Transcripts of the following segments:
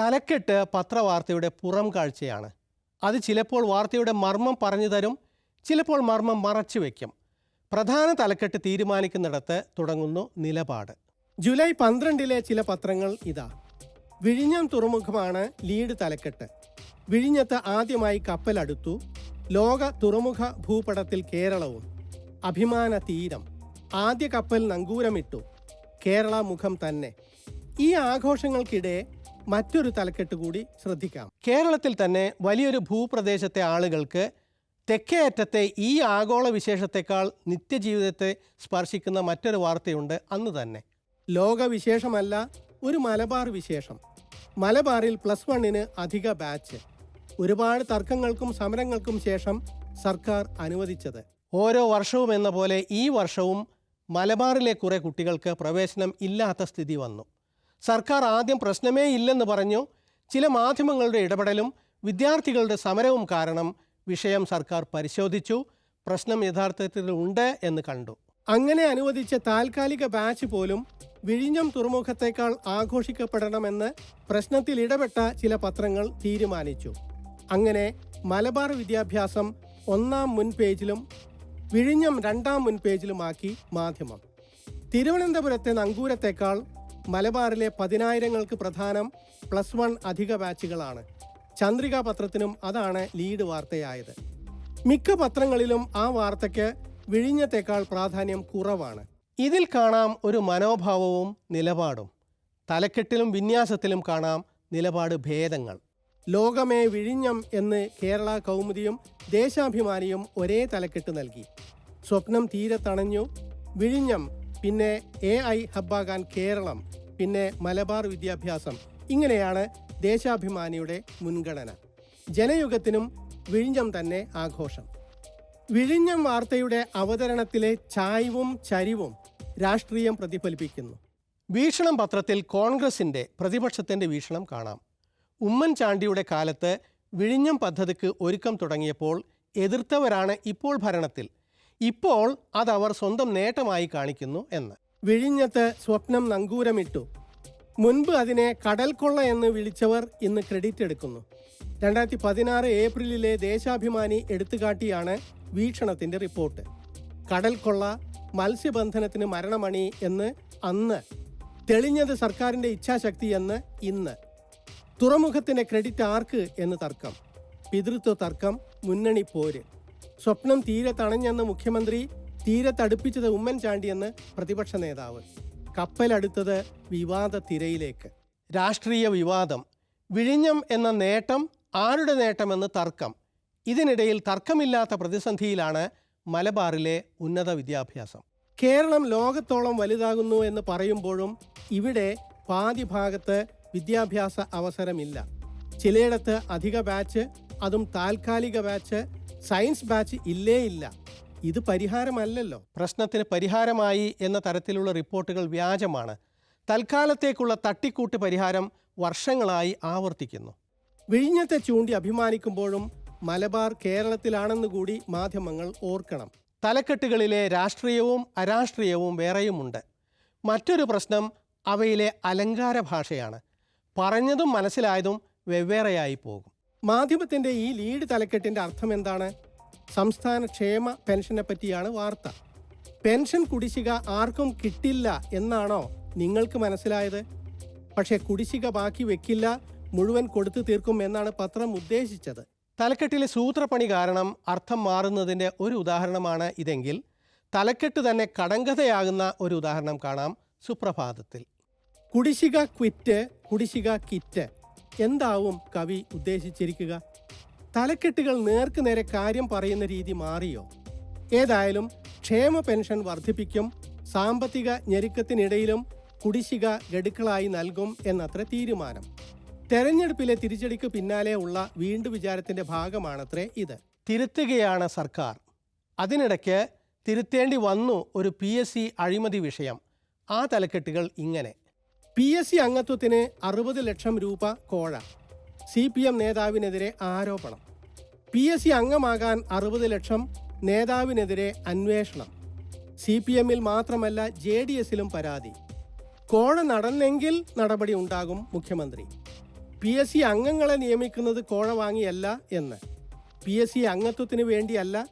തലക്കെട്ട് പത്രവാർത്തയുടെ പുറം കാഴ്ചയാണ്. അത് ചിലപ്പോൾ വാർത്തയുടെ മർമ്മം പറഞ്ഞു തരും ചിലപ്പോൾ മർമ്മം മറച്ചു വയ്ക്കും പ്രധാന തലക്കെട്ട് തീരുമാനിക്കുന്നിടത്ത് തുടങ്ങുന്നു നിലപാട്. ജൂലൈ പന്ത്രണ്ടിലെ ചില പത്രങ്ങൾ ഇതാ. വിഴിഞ്ഞം തുറമുഖമാണ് ലീഡ് തലക്കെട്ട്. വിഴിഞ്ഞത്ത് ആദ്യമായി കപ്പലടുത്തു. ലോക തുറമുഖ ഭൂപടത്തിൽ കേരളവും. അഭിമാന തീരം. ആദ്യ കപ്പൽ നങ്കൂരമിട്ടു. കേരള മുഖം തന്നെ. ഈ ആഘോഷങ്ങൾക്കിടെ മറ്റൊരു തലക്കെട്ട് കൂടി ശ്രദ്ധിക്കാം. കേരളത്തിൽ തന്നെ വലിയൊരു ഭൂപ്രദേശത്തെ ആളുകൾക്ക് തെക്കേ അറ്റത്തെ ഈ ആഗോള വിശേഷത്തെക്കാൾ നിത്യജീവിതത്തെ സ്പർശിക്കുന്ന മറ്റൊരു വാർത്തയുണ്ട് അന്ന് തന്നെ. ലോകവിശേഷമല്ല ഒരു മലബാർ വിശേഷം. മലബാറിൽ പ്ലസ് വണ്ണിന് അധിക ബാച്ച്. ഒരുപാട് തർക്കങ്ങൾക്കും സമരങ്ങൾക്കും ശേഷം സർക്കാർ അനുവദിച്ചത്. ഓരോ വർഷവും എന്ന പോലെ ഈ വർഷവും മലബാറിലെ കുറെ കുട്ടികൾക്ക് പ്രവേശനം ഇല്ലാത്ത സ്ഥിതി വന്നു. സർക്കാർ ആദ്യം പ്രശ്നമേ ഇല്ലെന്ന് പറഞ്ഞു ചില മാധ്യമങ്ങളുടെ ഇടപെടലും വിദ്യാർത്ഥികളുടെ സമരവും കാരണം വിഷയം സർക്കാർ പരിശോധിച്ചു പ്രശ്നം യഥാർത്ഥത്തിൽ ഉണ്ട് എന്ന് കണ്ടു. അങ്ങനെ അനുവദിച്ച താൽക്കാലിക ബാച്ച് പോലും വിഴിഞ്ഞം തുറമുഖത്തേക്കാൾ ആഘോഷിക്കപ്പെടണമെന്ന് പ്രശ്നത്തിൽ ഇടപെട്ട ചില പത്രങ്ങൾ തീരുമാനിച്ചു. അങ്ങനെ മലബാർ വിദ്യാഭ്യാസം ഒന്നാം മുൻ പേജിലും വിഴിഞ്ഞം രണ്ടാം മുൻ പേജിലുമാക്കി മാധ്യമം. തിരുവനന്തപുരത്തെ നങ്കൂരത്തേക്കാൾ മലബാറിലെ പതിനായിരങ്ങൾക്ക് പ്രധാനം പ്ലസ് വൺ അധിക ബാച്ചുകളാണ്. ചന്ദ്രിക പത്രത്തിനും അതാണ് ലീഡ് വാർത്തയായത്. മിക്ക പത്രങ്ങളിലും ആ വാർത്തയ്ക്ക് വിഴിഞ്ഞത്തേക്കാൾ പ്രാധാന്യം കുറവാണ്. ഇതിൽ കാണാം ഒരു മനോഭാവവും നിലപാടും. തലക്കെട്ടിലും വിന്യാസത്തിലും കാണാം നിലപാട് ഭേദങ്ങൾ. ലോകമേ വിഴിഞ്ഞം എന്ന് കേരള കൗമുദിയും ദേശാഭിമാനിയും ഒരേ തലക്കെട്ട് നൽകി. സ്വപ്നം തീരെ തണഞ്ഞു. വിഴിഞ്ഞം പിന്നെ എ ഐ ഹബ്ബാകാൻ കേരളം പിന്നെ മലബാർ വിദ്യാഭ്യാസം. ഇങ്ങനെയാണ് ദേശാഭിമാനിയുടെ മുൻഗണന. ജനയുഗത്തിനും വിഴിഞ്ഞം തന്നെ ആഘോഷം. വിഴിഞ്ഞം വാർത്തയുടെ അവതരണത്തിലെ ചായ്വും ചരിവും രാഷ്ട്രീയം പ്രതിഫലിപ്പിക്കുന്നു. വീക്ഷണം പത്രത്തിൽ കോൺഗ്രസിന്റെ പ്രതിപക്ഷത്തിന്റെ വീക്ഷണം കാണാം. ഉമ്മൻചാണ്ടിയുടെ കാലത്ത് വിഴിഞ്ഞം പദ്ധതിക്ക് ഒരുക്കം തുടങ്ങിയപ്പോൾ എതിർത്തവരാണ് ഇപ്പോൾ ഭരണത്തിൽ. ഇപ്പോൾ അതവർ സ്വന്തം നേട്ടമായി കാണിക്കുന്നു എന്ന്. വിഴിഞ്ഞത്ത് സ്വപ്നം നങ്കൂരമിട്ടു. മുൻപ് അതിനെ കടൽക്കൊള്ള എന്ന് വിളിച്ചവർ ഇന്ന് ക്രെഡിറ്റ് എടുക്കുന്നു. രണ്ടായിരത്തി പതിനാറ് ഏപ്രിലിലെ ദേശാഭിമാനി എടുത്തുകാട്ടിയാണ് വീക്ഷണത്തിന്റെ റിപ്പോർട്ട്. കടൽക്കൊള്ള കൊള്ള മത്സ്യബന്ധനത്തിന് മരണമണി എന്ന് അന്ന് തെളിഞ്ഞത് സർക്കാരിന്റെ ഇച്ഛാശക്തി എന്ന് ഇന്ന്. തുറമുഖത്തിന്റെ ക്രെഡിറ്റ് ആർക്ക് എന്ന് തർക്കം. പിതൃത്വ തർക്കം മുന്നണി പോര്. സ്വപ്നം തീരെ തണഞ്ഞെന്ന് മുഖ്യമന്ത്രി തീരെ തടുപ്പിച്ചത് ഉമ്മൻചാണ്ടിയെന്ന് പ്രതിപക്ഷ നേതാവ്. കപ്പലടുത്തത് വിവാദ തിരയിലേക്ക് രാഷ്ട്രീയ വിവാദം. വിഴിഞ്ഞം എന്ന നേട്ടം ആരുടെ നേട്ടമെന്ന് തർക്കം. ഇതിനിടയിൽ തർക്കമില്ലാത്ത പ്രതിസന്ധിയിലാണ് മലബാറിലെ ഉന്നത വിദ്യാഭ്യാസം. കേരളം ലോകത്തോളം വലുതാകുന്നു എന്ന് പറയുമ്പോഴും ഇവിടെ പാതി ഭാഗത്ത് വിദ്യാഭ്യാസ അവസരമില്ല. ചിലയിടത്ത് അധിക ബാച്ച് അതും താൽക്കാലിക ബാച്ച് സയൻസ് ബാച്ച് ഇല്ലേ ഇല്ല. ഇത് പരിഹാരമല്ലല്ലോ. പ്രശ്നത്തിന് പരിഹാരമായി എന്ന തരത്തിലുള്ള റിപ്പോർട്ടുകൾ വ്യാജമാണ്. തൽക്കാലത്തേക്കുള്ള തട്ടിക്കൂട്ട് പരിഹാരം വർഷങ്ങളായി ആവർത്തിക്കുന്നു. വിഴിഞ്ഞത്തെ ചൂണ്ടി അഭിമാനിക്കുമ്പോഴും മലബാർ കേരളത്തിലാണെന്ന് കൂടി മാധ്യമങ്ങൾ ഓർക്കണം. തലക്കെട്ടുകളിലെ രാഷ്ട്രീയവും അരാഷ്ട്രീയവും വേറെയുമുണ്ട്. മറ്റൊരു പ്രശ്നം അവയിലെ അലങ്കാര ഭാഷയാണ്. പറഞ്ഞതും മനസ്സിലായതും വെവ്വേറെയായി പോകും. മാധ്യമത്തിന്റെ ഈ ലീഡ് തലക്കെട്ടിന്റെ അർത്ഥം എന്താണ്? സംസ്ഥാന ക്ഷേമ പെൻഷനെ പറ്റിയാണ് വാർത്ത. പെൻഷൻ കുടിശ്ശിക ആർക്കും കിട്ടില്ല എന്നാണോ നിങ്ങൾക്ക് മനസ്സിലായത്? പക്ഷേ കുടിശ്ശിക ബാക്കി വെക്കില്ല മുഴുവൻ കൊടുത്തു തീർക്കും എന്നാണ് പത്രം ഉദ്ദേശിച്ചത്. തലക്കെട്ടിലെ സൂത്രപ്പണി കാരണം അർത്ഥം മാറുന്നതിന്റെ ഒരു ഉദാഹരണമാണ് ഇതെങ്കിൽ തലക്കെട്ട് തന്നെ കടങ്കഥയാകുന്ന ഒരു ഉദാഹരണം കാണാം സുപ്രഭാതത്തിൽ. കുടിശ്ശിക ക്വിറ്റ് കുടിശ്ശിക കിറ്റ്. എന്താവും കവി ഉദ്ദേശിച്ചിരിക്കുക? തലക്കെട്ടുകൾ നേർക്ക് നേരെ കാര്യം പറയുന്ന രീതി മാറിയോ? ഏതായാലും ക്ഷേമ പെൻഷൻ വർദ്ധിപ്പിക്കും സാമ്പത്തിക ഞെരുക്കത്തിനിടയിലും കുടിശിക ഗഡുക്കളായി നൽകും എന്നത്ര തീരുമാനം. തെരഞ്ഞെടുപ്പിലെ തിരിച്ചടിക്ക് പിന്നാലെ ഉള്ള വീണ്ടു വിചാരത്തിന്റെ ഭാഗമാണത്രേ ഇത്. തിരുത്തുകയാണ് സർക്കാർ. അതിനിടയ്ക്ക് തിരുത്തേണ്ടി വന്നു ഒരു പി എസ് സി അഴിമതി വിഷയം. ആ തലക്കെട്ടുകൾ ഇങ്ങനെ. പി എസ് സി അംഗത്വത്തിന് അറുപത് ലക്ഷം രൂപ കോഴ. സി പി എം നേതാവിനെതിരെ ആരോപണം. പി എസ് സി അംഗമാകാൻ അറുപത് ലക്ഷം നേതാവിനെതിരെ അന്വേഷണം. സി പി എമ്മിൽ മാത്രമല്ല ജെ ഡി എസിലും പരാതി. കോഴ നടന്നെങ്കിൽ നടപടി ഉണ്ടാകും മുഖ്യമന്ത്രി. പി എസ് സി അംഗങ്ങളെ നിയമിക്കുന്നത് കോഴ വാങ്ങിയല്ല എന്ന്. പി എസ് സി അംഗത്വത്തിന് വേണ്ടിയല്ല.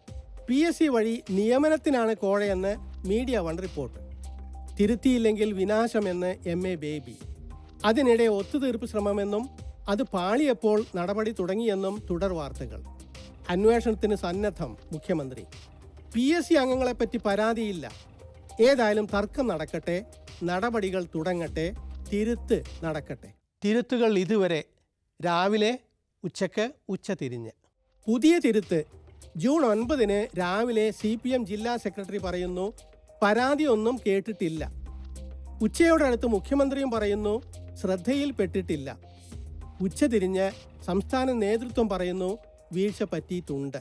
പി എസ് സി വഴി നിയമനത്തിനാണ് കോഴയെന്ന് മീഡിയ വൺ റിപ്പോർട്ട്. തിരുത്തിയില്ലെങ്കിൽ വിനാശമെന്ന് എം എ ബേബി അതിനിടെ ഒത്തുതീർപ്പ് ശ്രമമെന്നും അത് പാളിയപ്പോൾ നടപടി തുടങ്ങിയെന്നും തുടർ വാർത്തകൾ. അന്വേഷണത്തിന് സന്നദ്ധം മുഖ്യമന്ത്രി. പി എസ് സി അംഗങ്ങളെപ്പറ്റി പരാതിയില്ല. ഏതായാലും തർക്കം നടക്കട്ടെ നടപടികൾ തുടങ്ങട്ടെ തിരുത്ത് നടക്കട്ടെ. തിരുത്തുകൾ ഇതുവരെ രാവിലെ ഉച്ചയ്ക്ക് ഉച്ച തിരിഞ്ഞ്. പുതിയ തിരുത്ത് ജൂൺ ഒൻപതിന് രാവിലെ സി പി എം ജില്ലാ സെക്രട്ടറി പറയുന്നു പരാതിയൊന്നും കേട്ടിട്ടില്ല. ഉച്ചയോടടുത്ത് മുഖ്യമന്ത്രിയും പറയുന്നു ശ്രദ്ധയിൽപ്പെട്ടിട്ടില്ല ഉച്ചതിരിഞ്ഞ് സംസ്ഥാന നേതൃത്വം പറയുന്നു വീഴ്ച പറ്റിയിട്ടുണ്ട്.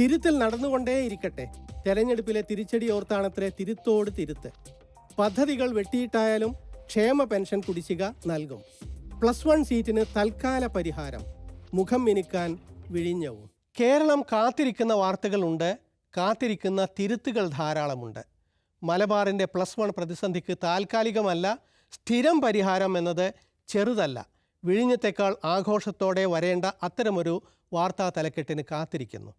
തിരുത്തൽ നടന്നുകൊണ്ടേയിരിക്കട്ടെ. തെരഞ്ഞെടുപ്പിലെ തിരിച്ചടി ഓർത്താണത്രേ തിരുത്തോട് തിരുത്ത്. പദ്ധതികൾ വെട്ടിയിട്ടായാലും ക്ഷേമ പെൻഷൻ കുടിശ്ശിക നൽകും. പ്ലസ് വൺ സീറ്റിന് തൽക്കാല പരിഹാരം. മുഖം മിനുക്കാൻ വിഴിഞ്ഞവും. കേരളം കാത്തിരിക്കുന്ന വാർത്തകളുണ്ട് കാത്തിരിക്കുന്ന തിരുത്തുകൾ ധാരാളമുണ്ട്. മലബാറിന്റെ പ്ലസ് വൺ പ്രതിസന്ധിക്ക് താൽക്കാലികമല്ല സ്ഥിരം പരിഹാരം എന്നത് ചെറുതല്ല. വിഴിഞ്ഞത്തേക്കാൾ ആഘോഷത്തോടെ വരേണ്ട അത്തരമൊരു വാർത്താ തലക്കെട്ടിന് കാത്തിരിക്കുന്നു.